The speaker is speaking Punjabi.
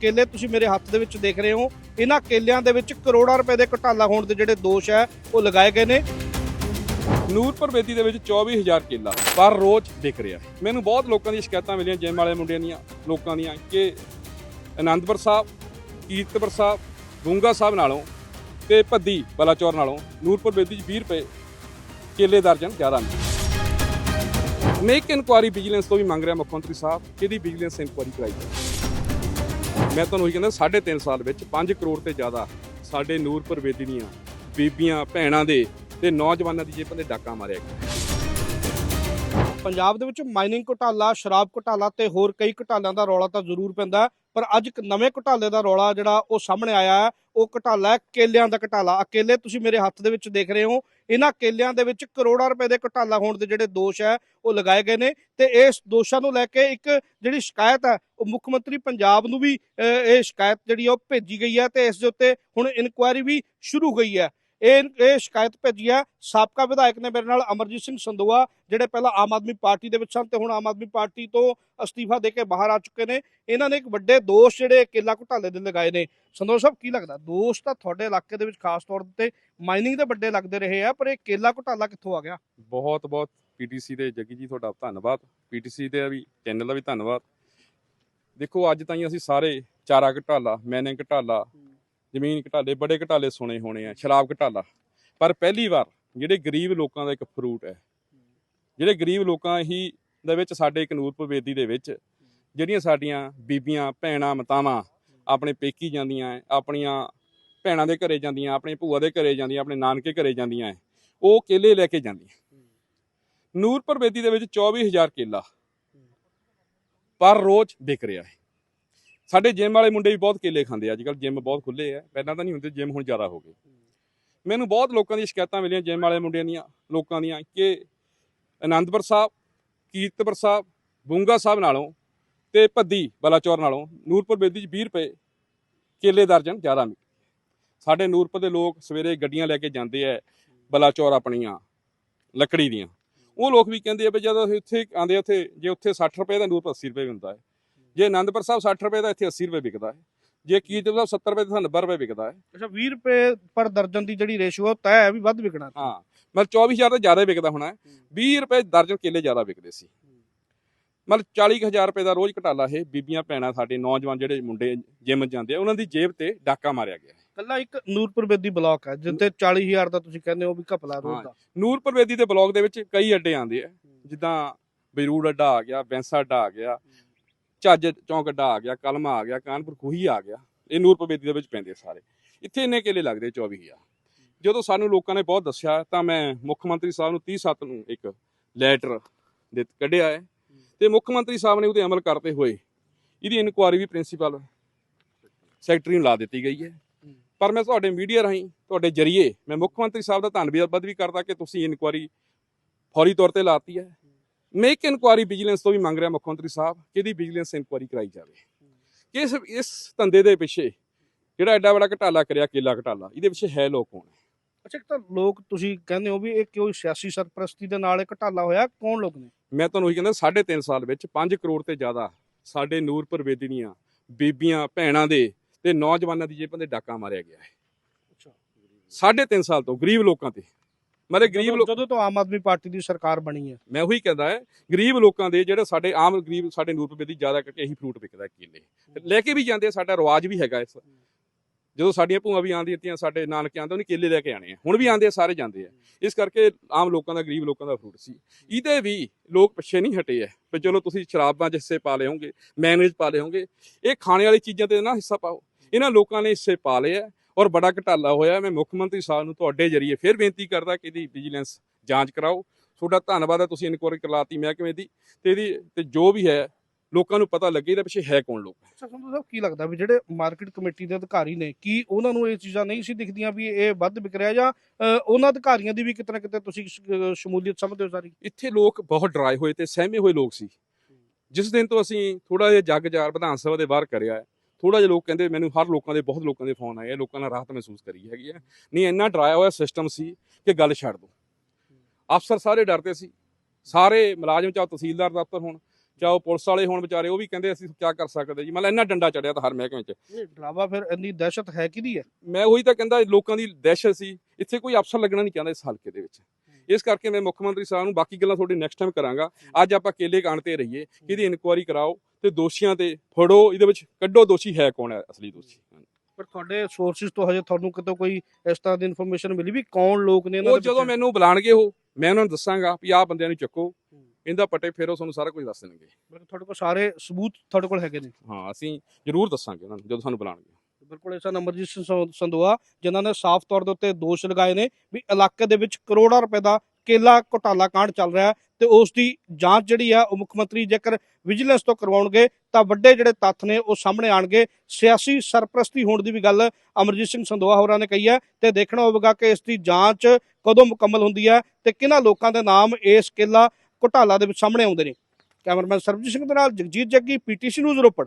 ਕੇਲੇ ਤੁਸੀਂ ਮੇਰੇ ਹੱਥ ਦੇ ਵਿੱਚ ਦੇਖ ਰਹੇ ਹੋ। ਇਹਨਾਂ ਕੇਲਿਆਂ ਦੇ ਵਿੱਚ ਕਰੋੜਾਂ ਰੁਪਏ ਦੇ ਘੁਟਾਲਾ ਹੋਣ ਦੇ ਜਿਹੜੇ ਦੋਸ਼ ਹੈ, ਉਹ ਲਗਾਏ ਗਏ ਨੇ। ਨੂਰਪੁਰ ਬੇਦੀ ਦੇ ਵਿੱਚ 24000 ਕੇਲਾ ਪਰ ਰੋਜ਼ ਵਿਕ ਰਿਹਾ। ਮੈਨੂੰ ਬਹੁਤ ਲੋਕਾਂ ਦੀਆਂ ਸ਼ਿਕਾਇਤਾਂ ਮਿਲੀਆਂ, ਜਿਮ ਵਾਲੇ ਮੁੰਡਿਆਂ ਦੀਆਂ, ਲੋਕਾਂ ਦੀਆਂ, ਕਿ ਆਨੰਦਪੁਰ ਸਾਹਿਬ, ਕੀਰਤਪੁਰ ਸਾਹਿਬ, ਗੁੰਗਾ ਸਾਹਿਬ ਨਾਲੋਂ ਤੇ ਭੱਦੀ, ਬਲਾਚੌਰ ਨਾਲੋਂ ਨੂਰਪੁਰ ਬੇਦੀ 'ਚ 20 ਰੁਪਏ ਕੇਲੇ ਦਰਜਨ ਜ਼ਿਆਦਾ ਨੇ ਮੇਕ ਇਨਕੁਆਰੀ ਵਿਜੀਲੈਂਸ ਤੋਂ ਵੀ ਮੰਗ ਰਿਹਾ ਮੁੱਖ ਮੰਤਰੀ ਸਾਹਿਬ, ਕਿਹਦੀ ਵਿਜੀਲੈਂਸ ਇਨਕੁਆਰੀ ਕਰਾਈ ਜਾਵੇ? ਮੈਂ ਤੁਹਾਨੂੰ ਉਹੀ ਕਹਿੰਦਾ 3.5 ਸਾਲ ਵਿੱਚ 5 ਕਰੋੜ ਤੇ ਜ਼ਿਆਦਾ ਸਾਡੇ ਨੂਰਪੁਰ ਬੇਦੀ ਦੀਆਂ ਬੀਬੀਆਂ, ਭੈਣਾਂ ਦੇ ਤੇ ਨੌਜਵਾਨਾਂ ਦੀ ਜੇਬਾਂ ਦੇ ਡਾਕਾ ਮਾਰਿਆ ਗਿਆ। ਪੰਜਾਬ ਦੇ ਵਿੱਚ ਮਾਈਨਿੰਗ ਘੁਟਾਲਾ, ਸ਼ਰਾਬ ਘੁਟਾਲਾ ਤੇ ਹੋਰ ਕਈ ਘੁਟਾਲਿਆਂ ਦਾ ਰੌਲਾ ਤਾਂ ਜ਼ਰੂਰ ਪੈਂਦਾ ਪਰ ਅੱਜ ਇੱਕ ਨਵੇਂ ਘੁਟਾਲੇ ਦਾ ਰੌਲਾ ਜਿਹੜਾ ਉਹ ਸਾਹਮਣੇ ਆਇਆ ਹੈ। ਉਹ ਘਟਾਲਾ ਹੈ ਕੇਲਿਆਂ ਦਾ ਘੁਟਾਲਾ। ਆਹ ਕੇਲੇ ਤੁਸੀਂ ਮੇਰੇ ਹੱਥ ਦੇ ਵਿੱਚ ਦੇਖ ਰਹੇ ਹੋ ਇਹਨਾਂ ਕੇਲਿਆਂ ਦੇ ਵਿੱਚ ਕਰੋੜਾਂ ਰੁਪਏ ਦੇ ਘੁਟਾਲਾ ਹੋਣ ਦੇ ਜਿਹੜੇ ਦੋਸ਼ ਹੈ ਉਹ ਲਗਾਏ ਗਏ ਨੇ ਤੇ ਇਸ ਦੋਸ਼ਾਂ ਨੂੰ ਲੈ ਕੇ ਇੱਕ ਜਿਹੜੀ ਸ਼ਿਕਾਇਤ ਹੈ ਉਹ ਮੁੱਖ ਮੰਤਰੀ ਪੰਜਾਬ ਨੂੰ ਵੀ ਅਹ, ਇਹ ਸ਼ਿਕਾਇਤ ਜਿਹੜੀ ਆ ਉਹ ਭੇਜੀ ਗਈ ਹੈ ਤੇ ਇਸ ਦੇ ਉੱਤੇ ਹੁਣ ਇਨਕੁਆਇਰੀ ਵੀ ਸ਼ੁਰੂ ਹੋਈ ਹੈ। ਇਹ ਇਹ ਸ਼ਿਕਾਇਤ ਭੇਜੀ ਹੈ। ਸਾਬਕਾ ਵਿਧਾਇਕ ਨੇ ਮੇਰੇ ਨਾਲ ਅਮਰਜੀਤ ਸਿੰਘ ਸੰਦੋਆ ਜਿਹੜੇ ਪਹਿਲਾਂ ਆਮ ਆਦਮੀ ਪਾਰਟੀ ਦੇ ਵਿੱਚ ਸਨ ਤੇ ਹੁਣ ਆਮ ਆਦਮੀ ਪਾਰਟੀ ਤੋਂ ਅਸਤੀਫਾ ਦੇ ਕੇ ਬਾਹਰ ਆ ਚੁੱਕੇ ਨੇ, ਇਹਨਾਂ ਨੇ ਇੱਕ ਵੱਡੇ ਦੋਸ਼ ਜਿਹੜੇ ਕੇਲਾ ਘੁਟਾਲੇ ਦੇ ਲਗਾਏ ਨੇ। ਸੰਦੋਆ ਸਾਹਿਬ, ਕੀ ਲੱਗਦਾ? ਦੋਸ਼ ਤਾਂ ਤੁਹਾਡੇ ਇਲਾਕੇ ਦੇ ਵਿੱਚ ਖਾਸ ਤੌਰ ਤੇ ਮਾਈਨਿੰਗ ਦੇ ਵੱਡੇ ਲੱਗਦੇ ਰਹੇ ਆ, ਪਰ ਇਹ ਕੇਲਾ ਘੁਟਾਲਾ ਕਿੱਥੋਂ ਆ ਗਿਆ? ਬਹੁਤ ਬਹੁਤ ਪੀਟੀਸੀ ਦੇ ਜੱਗੀ ਜੀ, ਤੁਹਾਡਾ ਧੰਨਵਾਦ। ਪੀਟੀਸੀ ਦੇ ਵੀ, ਚੈਨਲ ਦਾ ਵੀ ਧੰਨਵਾਦ। ਦੇਖੋ, ਅੱਜ ਤਾਈਂ ਅਸੀਂ ਸਾਰੇ ਚਾਰਾ ਘਟਾਲਾ ਮੈਨੇ ਘਟਾਲਾ ਜ਼ਮੀਨ ਘਟਾਲੇ ਬੜੇ ਘਟਾਲੇ ਸੁਣੇ ਹੋਣੇ ਆ ਸ਼ਰਾਬ ਘਟਾਲਾ। ਪਰ ਪਹਿਲੀ ਵਾਰ ਜਿਹੜੇ ਗਰੀਬ ਲੋਕਾਂ ਦਾ ਇੱਕ ਫਰੂਟ ਹੈ। ਜਿਹੜੇ ਗਰੀਬ ਲੋਕਾਂ ਹੀ ਦੇ ਵਿੱਚ ਸਾਡੇ ਇੱਕ ਨੂਰਪੁਰ ਬੇਦੀ ਦੇ ਵਿੱਚ ਜਿਹੜੀਆਂ ਸਾਡੀਆਂ ਬੀਬੀਆਂ ਭੈਣਾਂ ਮਤਾਵਾਂ ਆਪਣੇ ਪੇਕੀ ਜਾਂਦੀਆਂ ਆਪਣੀਆਂ ਭੈਣਾਂ ਦੇ ਘਰੇ ਜਾਂਦੀਆਂ ਆਪਣੇ ਭੂਆ ਦੇ ਘਰੇ ਜਾਂਦੀਆਂ ਆਪਣੇ ਨਾਨਕੇ ਘਰੇ ਜਾਂਦੀਆਂ ਹੈ, ਉਹ ਕੇਲੇ ਲੈ ਕੇ ਜਾਂਦੀਆਂ। ਨੂਰਪੁਰ ਬੇਦੀ ਦੇ ਵਿੱਚ 24000 ਕੇਲਾ ਪਰ ਰੋਜ਼ ਵਿਕ ਰਿਹਾ ਹੈ। ਸਾਡੇ ਜਿਮ ਵਾਲੇ ਮੁੰਡੇ ਵੀ ਬਹੁਤ ਕੇਲੇ ਖਾਂਦੇ ਆ ਅੱਜ ਕੱਲ ਜਿਮ ਬਹੁਤ ਖੁੱਲੇ ਆ, ਪਹਿਲਾਂ ਤਾਂ ਨਹੀਂ ਹੁੰਦੇ ਜਿਮ ਹੁਣ ਜ਼ਿਆਦਾ ਹੋ ਗਏ। ਮੈਨੂੰ ਬਹੁਤ ਲੋਕਾਂ ਦੀਆਂ ਸ਼ਿਕਾਇਤਾਂ ਮਿਲੀਆਂ ਜਿਮ ਵਾਲੇ ਮੁੰਡਿਆਂ ਦੀਆਂ, ਲੋਕਾਂ ਦੀਆਂ, ਕਿ ਆਨੰਦਪੁਰ ਸਾਹਿਬ, ਕੀਰਤਪੁਰ ਸਾਹਿਬ, ਬੁੰਗਾ ਸਾਹਿਬ ਨਾਲੋਂ ਤੇ ਭੱਦੀ ਬਲਾਚੌਰ ਨਾਲੋਂ ਨੂਰਪੁਰ ਬੇਦੀ 'ਚ 20 ਰੁਪਏ ਕੇਲੇ ਦਰਜਨ ਜ਼ਿਆਦਾ ਮਿਲ ਸਾਡੇ ਨੂਰਪੁਰ ਦੇ ਲੋਕ ਸਵੇਰੇ ਗੱਡੀਆਂ ਲੈ ਕੇ ਜਾਂਦੇ ਆ ਬਲਾਚੌਰ ਆਪਣੀਆਂ, ਲੱਕੜੀ ਦੀਆਂ। ਉਹ ਲੋਕ ਵੀ ਕਹਿੰਦੇ ਆ ਵੀ ਜਦੋਂ ਅਸੀਂ ਉੱਥੇ ਆਂਦੇ ਉੱਥੇ ਜੇ ਉੱਥੇ 60 ਰੁਪਏ ਦਾ ਨੂਰਪੁਰ 80 ਰੁਪਏ ਵੀ ਹੁੰਦਾ ਹੈ। ਜੇ ਆਨੰਦਪੁਰ ਸਾਹਿਬ 60 ਰੁਪਏ ਦਾ ਇੱਥੇ 80 ਰੁਪਏ ਵਿਕਦਾ ਹੈ ਜੇ ਕੀਰਤਪੁਰ ਸਾਹਿਬ 70 ਰੁਪਏ ਦਾ 90 ਰੁਪਏ ਵਿਕਦਾ ਹੈ। ਅੱਛਾ 20 ਰੁਪਏ ਪਰ ਦਰਜਨ ਦੀ ਜਿਹੜੀ ਰੇਸ਼ੋ ਹੈ ਵੀ ਵੱਧ ਵਿਕਣਾ। ਹਾਂ ਮਤਲਬ 24000 ਤਾਂ ਜ਼ਿਆਦਾ ਵਿਕਦਾ ਹੋਣਾ ਹੈ। 20 ਰੁਪਏ ਦਰਜਨ ਕੇਲੇ ਜ਼ਿਆਦਾ ਵਿਕਦੇ ਸੀ। ਮਤਲਬ 40000 ਰੁਪਏ ਦਾ ਰੋਜ਼ ਘਟਾਲਾ ਇਹ ਬੀਬੀਆਂ ਭੈਣਾਂ ਸਾਡੇ ਨੌਜਵਾਨ ਜਿਹੜੇ ਮੁੰਡੇ ਜਿਮ ਜਾਂਦੇ ਆ ਉਹਨਾਂ ਦੀ ਜੇਬ ਤੇ ਡਾਕਾ ਮਾਰਿਆ ਗਿਆ। ਕੱਲਾ ਇੱਕ ਨੂਰਪੁਰ ਬੇਦੀ ਬਲਾਕ ਹੈ ਜਿੱਥੇ 40000 ਦਾ ਤੁਸੀਂ ਕਹਿੰਦੇ ਹੋ ਵੀ ਘਪਲਾ ਰੋਜ਼ ਦਾ। ਨੂਰਪੁਰ ਬੇਦੀ ਦੇ ਬਲਾਕ ਦੇ ਵਿੱਚ ਕਈ ਅੱਡੇ ਆਉਂਦੇ ਆ। ਜਿੱਦਾਂ ਬੈਰੂੜ ਅੱਡਾ ਆ ਗਿਆ ਬੈਂਸਾ ਅੱਡਾ ਆ ਗਿਆ ਝੱਜ ਚੌਂਕੱਡਾ ਆ ਗਿਆ, ਕਲਮਾ ਆ ਗਿਆ, ਕਾਨਪੁਰ ਖੂਹੀ ਆ ਗਿਆ, ਇਹ ਨੂਰਪੁਰ ਦੇ ਵਿੱਚ ਪੈਂਦੇ ਸਾਰੇ। ਇੱਥੇ ਇੰਨੇ ਕੇਲੇ ਲੱਗਦੇ 24000 ਜਦੋਂ ਸਾਨੂੰ ਲੋਕਾਂ ਨੇ ਬਹੁਤ ਦੱਸਿਆ, ਤਾਂ ਮੈਂ ਮੁੱਖ ਮੰਤਰੀ ਸਾਹਿਬ ਨੂੰ 30 ਸੱਤ ਨੂੰ ਇੱਕ ਲੈਟਰ ਦੇ ਕੱਢਿਆ ਹੈ। ਤੇ ਮੁੱਖ ਮੰਤਰੀ ਸਾਹਿਬ ਨੇ ਉਹਦੇ ਅਮਲ ਕਰਦੇ ਹੋਏ। ਇਹਦੀ ਇਨਕੁਆਰੀ ਵੀ ਪ੍ਰਿੰਸੀਪਲ ਸੈਕਟਰੀ ਨੂੰ ਲਾ ਦਿੱਤੀ ਗਈ ਹੈ। ਪਰ ਮੈਂ ਤੁਹਾਡੇ ਮੀਡੀਆ ਰਾਹੀਂ, ਤੁਹਾਡੇ ਜਰੀਏ ਮੈਂ ਮੁੱਖ ਮੰਤਰੀ ਸਾਹਿਬ ਦਾ ਧੰਨਵਾਦ ਵੀ ਕਰਦਾ ਕਿ ਤੁਸੀਂ ਇਨਕੁਆਰੀ ਫੌਰੀ ਤੌਰ ਤੇ ਲਾਤੀ ਹੈ। ਮੇਕ ਇਨਕੁਆਰੀ ਵਿਜੀਲੈਂਸ ਤੋਂ ਵੀ ਮੰਗ ਰਿਹਾ ਮੁੱਖ ਮੰਤਰੀ ਸਾਹਿਬ ਕਿ ਇਹਦੀ ਵਿਜੀਲੈਂਸ ਇਨਕੁਆਰੀ ਕਰਾਈ ਜਾਵੇ। ਕਿ ਇਸ ਇਸ ਧੰਦੇ ਦੇ ਪਿੱਛੇ ਜਿਹੜਾ ਐਡਾ ਬੜਾ ਘਟਾਲਾ ਕਰਿਆ ਕੇਲਾ ਘਟਾਲਾ ਇਹਦੇ ਪਿੱਛੇ ਹੈ ਲੋਕ ਕੌਣ? ਅੱਛਾ ਇੱਕ ਤਾਂ ਲੋਕ ਤੁਸੀਂ ਕਹਿੰਦੇ ਹੋ ਵੀ ਇਹ ਕਿਉਂ ਸਿਆਸੀ ਸਰਪ੍ਰਸਤੀ ਦੇ ਨਾਲ ਇਹ ਘਟਾਲਾ ਹੋਇਆ? ਕੌਣ ਲੋਕ ਨੇ? ਮੈਂ ਤੁਹਾਨੂੰ ਉਹੀ ਕਹਿੰਦਾ 3.5 ਸਾਲ ਵਿੱਚ 5 ਕਰੋੜ ਤੇ ਜ਼ਿਆਦਾ ਸਾਡੇ ਨੂਰਪੁਰ ਬੇਦੀ ਦੀਆਂ ਬੀਬੀਆਂ ਭੈਣਾਂ ਦੇ ਤੇ ਨੌਜਵਾਨਾਂ ਦੀ ਜੇਬਾਂ ਦੇ ਡਾਕਾ ਮਾਰਿਆ ਗਿਆ ਹੈ। ਅੱਛਾ। 3.5 ਸਾਲ ਤੋਂ ਗਰੀਬ ਲੋਕਾਂ ਤੇ ਮਤਲਬ ਗਰੀਬ ਲੋਕ ਜਦੋਂ ਤੋਂ ਆਮ ਆਦਮੀ ਪਾਰਟੀ ਦੀ ਸਰਕਾਰ ਬਣੀ ਹੈ। ਮੈਂ ਉਹੀ ਕਹਿੰਦਾ ਹੈ ਗਰੀਬ ਲੋਕਾਂ ਦੇ ਜਿਹੜੇ ਸਾਡੇ ਆਮ ਗਰੀਬ ਸਾਡੇ ਨੂਰਪੁਰ ਬੇਦੀ ਜ਼ਿਆਦਾ ਕਰਕੇ ਇਹੀ ਫਰੂਟ ਵਿਕਦਾ ਕੇਲੇ ਲੈ ਕੇ ਵੀ ਜਾਂਦੇ ਸਾਡਾ ਰਿਵਾਜ ਵੀ ਹੈਗਾ ਇਸ ਜਦੋਂ ਸਾਡੀਆਂ ਭੂਆ ਵੀ ਆਉਂਦੀਆਂ ਤੀਆਂ ਸਾਡੇ ਨਾਨਕੇ ਆਉਂਦੇ ਉਹਨੇ ਕੇਲੇ ਲੈ ਕੇ ਆਣੇ ਆ। ਹੁਣ ਵੀ ਆਉਂਦੇ ਆ ਸਾਰੇ ਜਾਂਦੇ ਆ। ਇਸ ਕਰਕੇ ਆਮ ਲੋਕਾਂ ਦਾ ਗਰੀਬ ਲੋਕਾਂ ਦਾ ਫਰੂਟ ਸੀ। ਇਹਦੇ ਵੀ ਲੋਕ ਪਿੱਛੇ ਨਹੀਂ ਹਟੇ ਆ। ਵੀ ਚਲੋ ਤੁਸੀਂ ਸ਼ਰਾਬਾਂ ਹਿੱਸੇ ਪਾ ਲਏ ਹੋਗੇ ਮੈਨੇਜ ਪਾ ਲਏ ਹੋਗੇ ਇਹ ਖਾਣੇ ਵਾਲੀ ਚੀਜ਼ਾਂ ਤੇ ਨਾ ਹਿੱਸਾ ਪਾਓ। ਇਹਨਾਂ ਲੋਕਾਂ ਨੇ ਹਿੱਸੇ ਪਾ ਲਏ ਆ। ਔਰ ਬੜਾ ਘਟਾਲਾ ਹੋਇਆ। ਮੈਂ ਮੁੱਖ ਮੰਤਰੀ ਸਾਹਿਬ ਨੂੰ ਤੁਹਾਡੇ ਜਰੀਏ ਫਿਰ ਬੇਨਤੀ ਕਰਦਾ ਕਿ ਇਹਦੀ ਵਿਜੀਲੈਂਸ ਜਾਂਚ ਕਰਾਓ। ਤੁਹਾਡਾ ਧੰਨਵਾਦ ਹੈ ਤੁਸੀਂ ਇਨਕੁਆਰੀ ਕਰਲਾਤੀ ਮਹਿਕਮੇ ਦੀ ਤੇ ਇਹਦੀ ਤੇ ਜੋ ਵੀ ਹੈ ਲੋਕਾਂ ਨੂੰ ਪਤਾ ਲੱਗੇ ਇਹਦੇ ਪਿੱਛੇ ਹੈ ਕੌਣ ਲੋਕ। ਅੱਛਾ ਸੰਧੂ ਸਾਹਿਬ ਕੀ ਲੱਗਦਾ ਵੀ ਜਿਹੜੇ ਮਾਰਕੀਟ ਕਮੇਟੀ ਦੇ ਅਧਿਕਾਰੀ ਨੇ ਕੀ ਉਹਨਾਂ ਨੂੰ ਇਹ ਚੀਜ਼ਾਂ ਨਹੀਂ ਸੀ ਦਿਖਦੀਆਂ ਵੀ ਇਹ ਵੱਧ ਵਿਕ ਰਿਹਾ ਜਾਂ ਉਹਨਾਂ ਅਧਿਕਾਰੀਆਂ ਦੀ ਵੀ ਕਿਤੇ ਨਾ ਕਿਤੇ ਤੁਸੀਂ ਸ਼ਮੂਲੀਅਤ ਸਮਝਦੇ ਹੋ ਸਾਰੀ? ਇੱਥੇ ਲੋਕ ਬਹੁਤ ਡਰਾਏ ਹੋਏ ਤੇ ਸਹਿਮੇ ਹੋਏ ਲੋਕ ਸੀ। ਜਿਸ ਦਿਨ ਤੋਂ ਅਸੀਂ ਥੋੜਾ ਜਿਹਾ ਜੱਗ ਜਾਰ ਵਿਧਾਨ ਸਭਾ ਦੇ ਬਾਹਰ ਕਰਿਆ ਹੈ, ਥੋੜਾ ਜਿਹਾ ਲੋਕ ਕਹਿੰਦੇ ਮੈਨੂੰ ਹਰ ਲੋਕਾਂ ਦੇ ਬਹੁਤ ਲੋਕਾਂ ਦੇ ਫੋਨ ਆਏ ਆ, ਲੋਕਾਂ ਨੇ ਰਾਹਤ ਮਹਿਸੂਸ ਕਰੀ ਹੈਗੀ ਹੈ ਨਹੀਂ ਇੰਨਾ ਡਰਾਇਆ ਹੋਇਆ ਸਿਸਟਮ ਸੀ ਕਿ ਗੱਲ ਛੱਡ ਦੋ। ਅਫਸਰ ਸਾਰੇ ਡਰਦੇ ਸੀ। ਸਾਰੇ ਮੁਲਾਜ਼ਮ ਚਾਹੇ ਤਹਿਸੀਲਦਾਰ ਦਫ਼ਤਰ ਹੋਣ ਚਾਹੇ ਉਹ ਪੁਲਿਸ ਵਾਲੇ ਹੋਣ ਵਿਚਾਰੇ ਉਹ ਵੀ ਕਹਿੰਦੇ ਅਸੀਂ ਕੀ ਕਰ ਸਕਦੇ ਜੀ? ਮਤਲਬ ਇੰਨਾ ਡੰਡਾ ਚੜਿਆ ਤਾਂ ਹਰ ਮਹਿਕਮੇ 'ਚ। ਡਰਾਵਾ ਫਿਰ ਇੰਨੀ ਦਹਿਸ਼ਤ ਹੈ ਕਿਹਦੀ ਹੈ? ਮੈਂ ਉਹੀ ਤਾਂ ਕਹਿੰਦਾ ਲੋਕਾਂ ਦੀ ਦਹਿਸ਼ਤ ਸੀ। ਇੱਥੇ ਕੋਈ ਅਫਸਰ ਲੱਗਣਾ ਨਹੀਂ ਚਾਹੁੰਦਾ ਇਸ ਹਲਕੇ ਦੇ ਵਿੱਚ। ਇਸ ਕਰਕੇ ਮੈਂ ਮੁੱਖ ਮੰਤਰੀ ਸਾਹਿਬ ਨੂੰ ਬਾਕੀ ਗੱਲਾਂ ਤੁਹਾਡੀ ਨੈਕਸਟ ਟਾਈਮ ਕਰਾਂਗਾ। ਅੱਜ ਆਪਾਂ ਕੇਲੇ ਕਾਂਡ ਤੇ ਰਹੀਏ ਇਹਦੀ ਇਨਕੁਆਇਰੀ ਕਰਾਓ ਤੇ ਦੋਸ਼ੀਆਂ ਤੇ ਫੜੋ ਇਹਦੇ ਵਿੱਚ ਕੱਢੋ ਦੋਸ਼ੀ ਹੈ ਕੌਣ ਹੈ ਅਸਲੀ ਦੋਸ਼ੀ? ਪਰ ਤੁਹਾਡੇ ਸੋਰਸਿਸ ਤੋਂ ਹਜੇ ਤੁਹਾਨੂੰ ਕਿਤੋਂ ਕੋਈ ਇਸ ਤਰ੍ਹਾਂ ਦੀ ਇਨਫੋਰਮੇਸ਼ਨ ਮਿਲੀ ਵੀ ਕੌਣ ਲੋਕ ਨੇ ਇਹਨਾਂ ਉਹ ਜਦੋਂ? ਮੈਨੂੰ ਬੁਲਾਣਗੇ ਉਹ ਮੈਂ ਉਹਨਾਂ ਨੂੰ ਦੱਸਾਂਗਾ ਵੀ ਆਹ ਬੰਦਿਆਂ ਨੂੰ ਚੱਕੋ ਇਹਦਾ ਪੱਟੇ ਫੇਰੋ ਤੁਹਾਨੂੰ ਸਾਰਾ ਕੁਝ ਦੱਸ ਦੇਣਗੇ। ਮਤਲਬ ਤੁਹਾਡੇ ਕੋਲ ਸਾਰੇ ਸਬੂਤ ਤੁਹਾਡੇ ਕੋਲ ਹੈਗੇ ਨੇ? ਹਾਂ ਅਸੀਂ ਜ਼ਰੂਰ ਦੱਸਾਂਗੇ ਉਹਨਾਂ ਨੂੰ ਜਦੋਂ ਸਾਨੂੰ ਬੁਲਾਣਗੇ। ਬਿਲਕੁਲ ਇਸ ਹਨ ਅਮਰਜੀਤ ਸਿੰਘ ਸੰ- ਸੰਦੋਆ ਜਿਨ੍ਹਾਂ ਨੇ ਸਾਫ਼ ਤੌਰ ਦੇ ਉੱਤੇ ਦੋਸ਼ ਲਗਾਏ ਨੇ ਵੀ ਇਲਾਕੇ ਦੇ ਵਿੱਚ ਕਰੋੜਾਂ ਰੁਪਏ ਦਾ ਕੇਲਾ ਘੁਟਾਲਾ ਕਾਂਡ ਚੱਲ ਰਿਹਾ ਹੈ ਤੇ ਉਸ ਦੀ ਜਾਂਚ ਜਿਹੜੀ ਆ ਉਹ ਮੁੱਖ ਮੰਤਰੀ ਜੇਕਰ ਵਿਜੀਲੈਂਸ ਤੋਂ ਕਰਵਾਉਣਗੇ ਤਾਂ ਵੱਡੇ ਜਿਹੜੇ ਤੱਥ ਨੇ ਉਹ ਸਾਹਮਣੇ ਆਣਗੇ। ਸਿਆਸੀ ਸਰਪ੍ਰਸਤੀ ਹੋਣ ਦੀ ਵੀ ਗੱਲ ਅਮਰਜੀਤ ਸਿੰਘ ਸੰਦੋਆ ਹੋਰਾਂ ਨੇ ਕਹੀ ਹੈ ਤੇ ਦੇਖਣਾ ਹੋਵੇਗਾ ਕਿ ਇਸ ਦੀ ਜਾਂਚ ਕਦੋਂ ਮੁਕੰਮਲ ਹੁੰਦੀ ਹੈ ਤੇ ਕਿਹਨਾਂ ਲੋਕਾਂ ਦੇ ਨਾਮ ਇਸ ਕੇਲਾ ਘੁਟਾਲਾ ਦੇ ਵਿੱਚ ਸਾਹਮਣੇ ਆਉਂਦੇ ਨੇ। ਕੈਮਰਾਮੈਨ ਸਰਬਜੀਤ ਸਿੰਘ ਦੇ ਨਾਲ ਜਗਜੀਤ ਜੱਗੀ ਪੀਟੀਸੀ ਨਿਊਜ਼ ਰੋਪੜ।